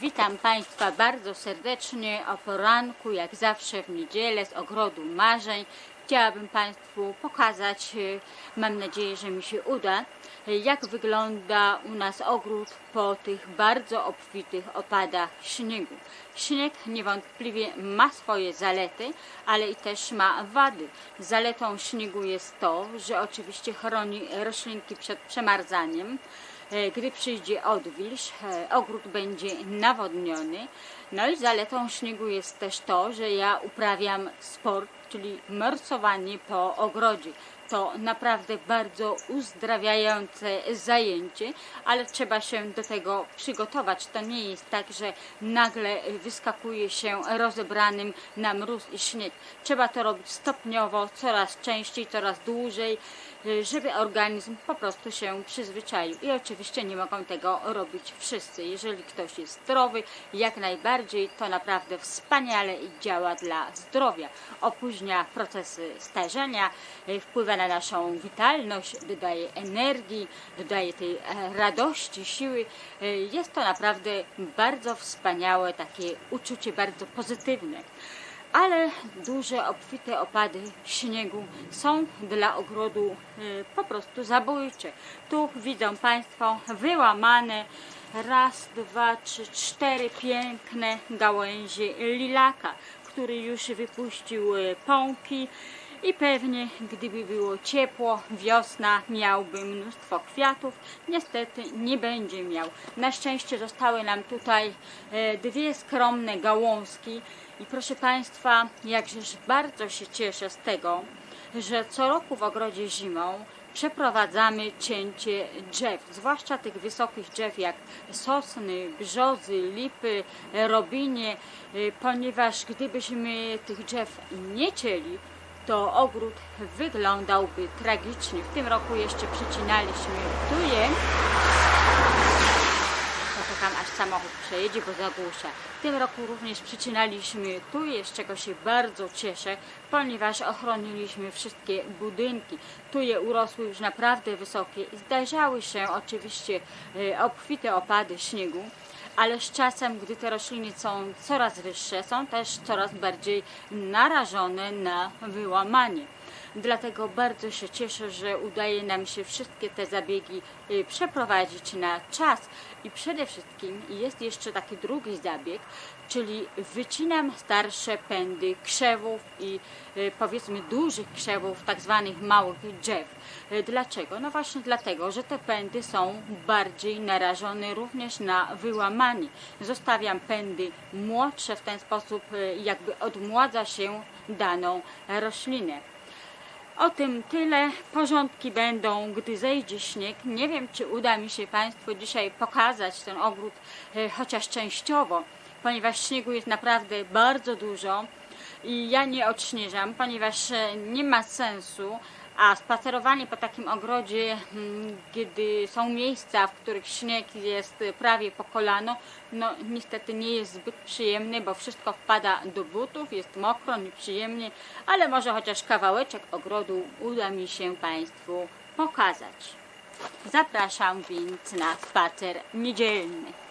Witam Państwa bardzo serdecznie o poranku, jak zawsze w niedzielę z ogrodu marzeń. Chciałabym Państwu pokazać, e, mam nadzieję, że mi się uda, jak wygląda u nas ogród po tych bardzo obfitych opadach śniegu. Śnieg niewątpliwie ma swoje zalety, ale i też ma wady. Zaletą śniegu jest to, że oczywiście chroni roślinki przed przemarzaniem. E, Gdy przyjdzie odwilż, e, ogród będzie nawodniony. No i zaletą śniegu jest też to, że ja uprawiam sport, czyli morsowanie po ogrodzie. To naprawdę bardzo uzdrawiające zajęcie, ale trzeba się do tego przygotować. To nie jest tak, że nagle wyskakuje się rozebranym na mróz i śnieg. Trzeba to robić stopniowo, coraz częściej, coraz dłużej, żeby organizm po prostu się przyzwyczaił. I oczywiście nie mogą tego robić wszyscy. Jeżeli ktoś jest zdrowy, jak najbardziej, to naprawdę wspaniale działa dla zdrowia. Opóźnia procesy starzenia, y, wpływa na naszą witalność, dodaje energii, dodaje tej e, radości, siły. Y, Jest to naprawdę bardzo wspaniałe, takie uczucie bardzo pozytywne ale duże, obfite opady śniegu są dla ogrodu y, po prostu zabójcze. Tu widzą Państwo wyłamane raz, dwa, trzy, cztery piękne gałęzie lilaka, który już wypuścił y, pąki. I pewnie, gdyby było ciepło, wiosna, miałby mnóstwo kwiatów. Niestety nie będzie miał. Na szczęście zostały nam tutaj e, dwie skromne gałązki. I proszę Państwa, jakżeż bardzo się cieszę z tego, że co roku w ogrodzie zimą przeprowadzamy cięcie drzew, zwłaszcza tych wysokich drzew jak sosny, brzozy, lipy, robinie, y, ponieważ gdybyśmy tych drzew nie cięli, to ogród wyglądałby tragicznie. W tym roku jeszcze przycinaliśmy tuje. Poczekam aż samochód przejedzie, bo zagłusza. W tym roku również przycinaliśmy tuje, z czego się bardzo cieszę, ponieważ ochroniliśmy wszystkie budynki. Tuje urosły już naprawdę wysokie i zdarzały się oczywiście e, obfite opady śniegu ale z czasem, gdy te rośliny są coraz wyższe, są też coraz bardziej narażone na wyłamanie. Dlatego bardzo się cieszę, że udaje nam się wszystkie te zabiegi y, przeprowadzić na czas. I przede wszystkim jest jeszcze taki drugi zabieg, czyli wycinam starsze pędy krzewów i y, powiedzmy dużych krzewów, tak zwanych małych drzew. Y, Dlaczego? No właśnie dlatego, że te pędy są bardziej narażone również na wyłamanie. Zostawiam pędy młodsze, w ten sposób jakby odmładza się daną roślinę. O tym tyle. Porządki będą, gdy zejdzie śnieg. Nie wiem, czy uda mi się Państwu dzisiaj pokazać ten ogród, e, chociaż częściowo, ponieważ śniegu jest naprawdę bardzo dużo i ja nie odśnieżam, ponieważ e, nie ma sensu. A spacerowanie po takim ogrodzie, mm, kiedy są miejsca, w których śnieg jest prawie po kolano, no niestety nie jest zbyt przyjemny, bo wszystko wpada do butów, jest mokro, nieprzyjemnie, ale może chociaż kawałeczek ogrodu uda mi się Państwu pokazać. Zapraszam więc na spacer niedzielny.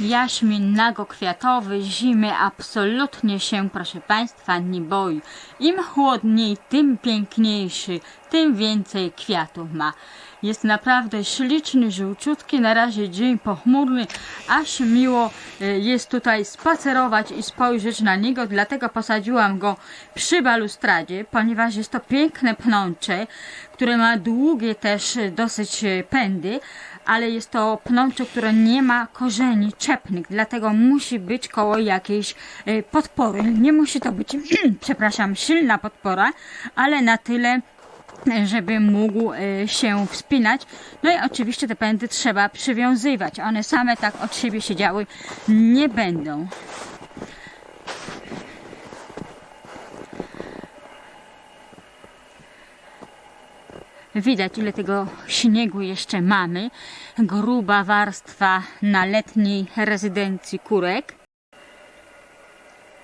Jaśmin nagokwiatowy zimy absolutnie się, proszę Państwa, nie boi. Im chłodniej, tym piękniejszy, tym więcej kwiatów ma. Jest naprawdę śliczny, żółciutki, na razie dzień pochmurny, aż miło e, jest tutaj spacerować i spojrzeć na niego, dlatego posadziłam go przy balustradzie, ponieważ jest to piękne pnącze, które ma długie też e, dosyć e, pędy, ale jest to pnącze, które nie ma korzeni czepnych, dlatego musi być koło jakiejś podpory. Nie musi to być, przepraszam, silna podpora, ale na tyle, żeby mógł e, się wspinać. No i oczywiście te pędy trzeba przywiązywać. One same tak od siebie siedziały nie będą. Widać, ile tego śniegu jeszcze mamy. Gruba warstwa na letniej rezydencji kurek.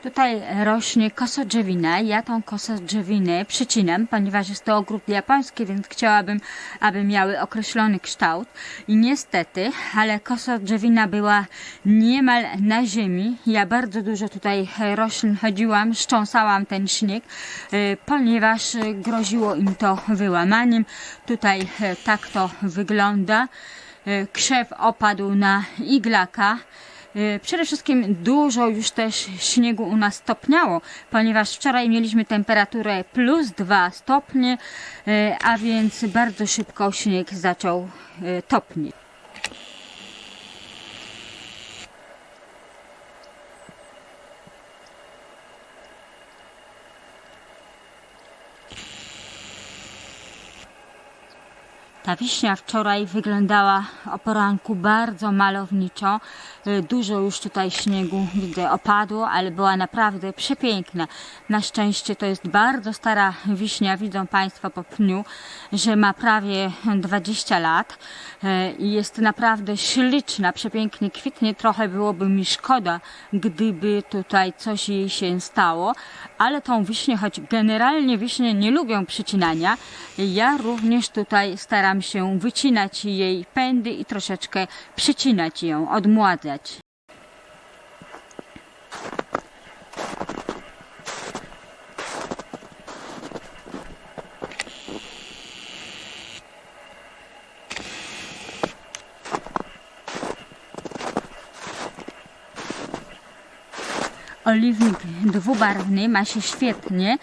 Tutaj rośnie kosodrzewina. Ja tą kosodrzewinę przycinam, ponieważ jest to ogród japoński, więc chciałabym, aby miały określony kształt. I niestety, ale kosodrzewina była niemal na ziemi. Ja bardzo dużo tutaj roślin chodziłam, szcząsałam ten śnieg, e, ponieważ groziło im to wyłamaniem. Tutaj e, tak to wygląda. E, Krzew opadł na iglaka. E, Przede wszystkim dużo już też śniegu u nas topniało, ponieważ wczoraj mieliśmy temperaturę plus 2 stopnie, e, a więc bardzo szybko śnieg zaczął e, topnieć. Ta wiśnia wczoraj wyglądała o poranku bardzo malowniczo. Y, Dużo już tutaj śniegu widzę opadło, ale była naprawdę przepiękna. Na szczęście to jest bardzo stara wiśnia. Widzą Państwo po pniu, że ma prawie 20 lat y, i jest naprawdę śliczna, przepięknie kwitnie. Trochę byłoby mi szkoda, gdyby tutaj coś jej się stało, ale tą wiśnię, choć generalnie wiśnie nie lubią przycinania, ja również tutaj staram się wycinać jej pędy i troszeczkę przycinać ją, odmładzać. Oliwnik dwubarwny ma się świetnie,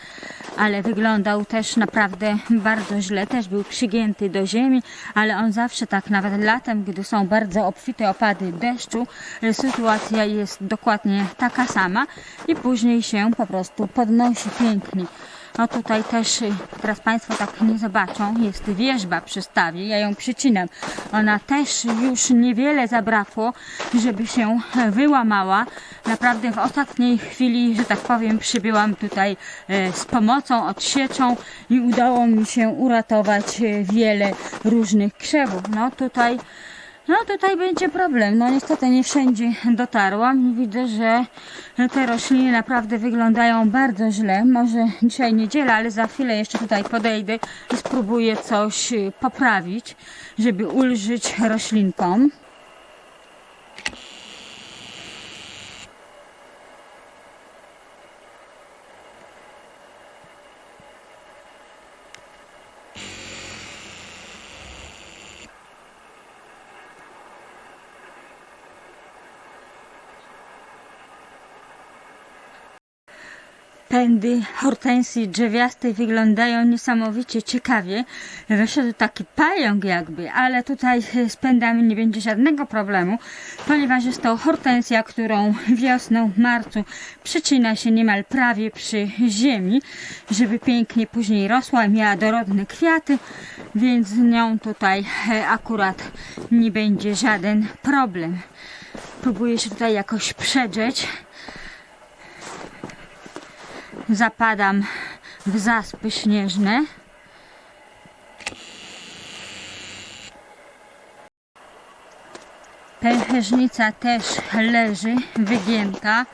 ale wyglądał też naprawdę bardzo źle. Też był przygięty do ziemi, ale on zawsze tak, nawet latem, gdy są bardzo obfite opady deszczu, sytuacja jest dokładnie taka sama i później się po prostu podnosi pięknie. No tutaj też, y, teraz Państwo tak nie zobaczą, jest wierzba przy stawie, ja ją przycinam. Ona też już niewiele zabrakło, żeby się wyłamała. Naprawdę w ostatniej chwili, że tak powiem, przybyłam tutaj e, z pomocą, odsieczą i udało mi się uratować e, wiele różnych krzewów. No tutaj no tutaj będzie problem. No niestety nie wszędzie dotarłam widzę, że te rośliny naprawdę wyglądają bardzo źle. Może dzisiaj niedziela, ale za chwilę jeszcze tutaj podejdę i spróbuję coś y, poprawić, żeby ulżyć roślinkom. Pędy hortensji drzewiastej wyglądają niesamowicie ciekawie. Wyszedł taki pająk jakby, ale tutaj z pędami nie będzie żadnego problemu, ponieważ jest to hortensja, którą wiosną, w marcu przycina się niemal prawie przy ziemi, żeby pięknie później rosła i miała dorodne kwiaty, więc z nią tutaj e, akurat nie będzie żaden problem. Próbuję się tutaj jakoś przedrzeć zapadam w zaspy śnieżne. Pęcherzynica też leży wygięta.